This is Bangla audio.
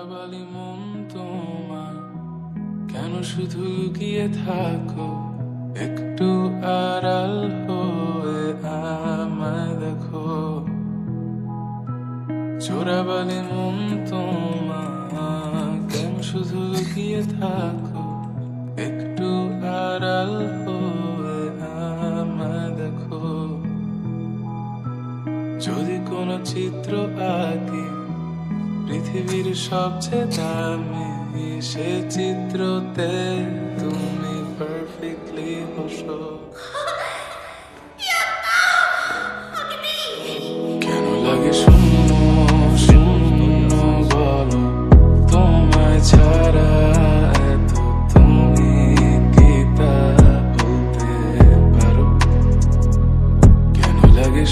চোরাবালি মন তোমার কেন শুধু লুকিয়ে থাকো? একটু আড়াল হয়ে আমায় দেখো। চোরাবালি মন তোমার কেন শুধু লুকিয়ে থাকো? একটু আড়াল হয়ে আমায় দেখো। যদি কোনো চিত্র আঁকি পৃথিবীর সবচেয়ে দামি সে চিত্রতে তুমি পারফেক্টলি বসো। কেন লাগে শূন্য তোমায় ছাড়া তুমি বলতে পারো? কেন লাগে